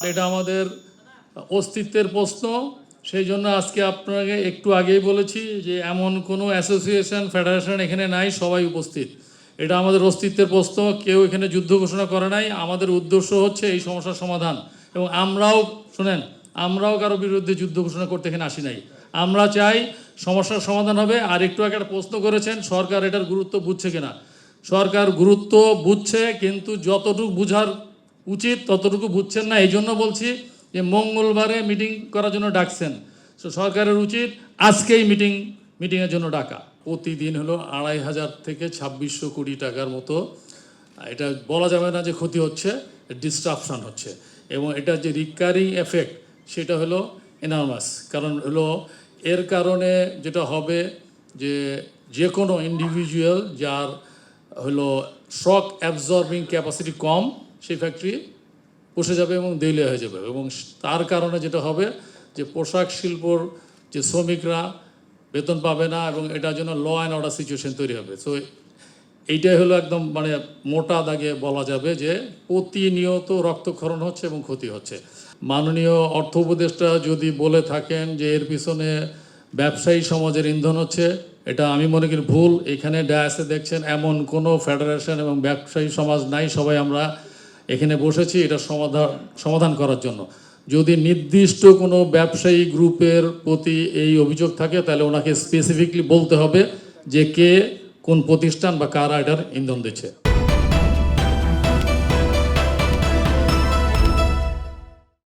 এটা আমাদের অস্তিত্বের প্রশ্ন। সেই জন্য আজকে আপনাকে একটু আগেই বলেছি যে এমন কোনো অ্যাসোসিয়েশন, ফেডারেশন এখানে নাই, সবাই উপস্থিত। এটা আমাদের অস্তিত্বের প্রশ্ন, কেউ এখানে যুদ্ধ ঘোষণা করে নাই। আমাদের উদ্দেশ্য হচ্ছে এই সমস্যার সমাধান। এবং আমরাও, শুনেন, আমরাও কারও বিরুদ্ধে যুদ্ধ ঘোষণা করতে এখানে আসি নাই। আমরা চাই সমস্যার সমাধান হবে। আর একটু আগে একটা প্রশ্ন করেছেন, সরকার এটার গুরুত্ব বুঝছে কিনা? সরকার গুরুত্ব বুঝছে, কিন্তু যতটুকু বুঝার উচিত ততটুকু বুঝছেন না এই জন্য বলছি যে মঙ্গলবারে মিটিং করার জন্য ডাকছেন। তো সরকারের উচিত আজকেই মিটিং, মিটিংয়ের জন্য ডাকা। প্রতিদিন হলো আড়াই হাজার থেকে ছাব্বিশশো কোটি টাকার মতো, এটা বলা যাবে না যে ক্ষতি হচ্ছে ডিস্ট্রাপশন হচ্ছে। এবং এটা যে রিকারিং এফেক্ট সেটা হলো এনার্মাস কারণ হলো এর কারণে যেটা হবে যে যে কোনো ইন্ডিভিজুয়াল যার হলো শক অ্যাবজর্বিং ক্যাপাসিটি কম সেই ফ্যাক্টরি বসে যাবে এবং দেউলিয়া হয়ে যাবে। এবং তার কারণে যেটা হবে যে পোশাক শিল্পর যে শ্রমিকরা বেতন পাবে না এবং এটার জন্য ল অ্যান্ড অর্ডার সিচুয়েশন তৈরি হবে। সো এইটাই হলো একদম মানে মোটা দাগে বলা যাবে যে প্রতিনিয়ত রক্তক্ষরণ হচ্ছে এবং ক্ষতি হচ্ছে। মাননীয় অর্থ উপদেষ্টা যদি বলে থাকেন যে এর পিছনে ব্যবসায়ী সমাজের ইন্ধন হচ্ছে, এটা আমি মনে করি ভুল। এখানে ডায়াসে দেখছেন এমন কোনো ফেডারেশন এবং ব্যবসায়ী সমাজ নাই। সবাই আমরা এখানে বসেছি, এটা সমাধান সমাধান করার জন্য। যদি নির্দিষ্ট কোনো ব্যবসায়ী গ্রুপের প্রতি এই অভিযোগ থাকে, তাহলে ওনাকে স্পেসিফিকলি বলতে হবে যে কে কোন প্রতিষ্ঠান বা কারা এটার ইন্ধন দিচ্ছে।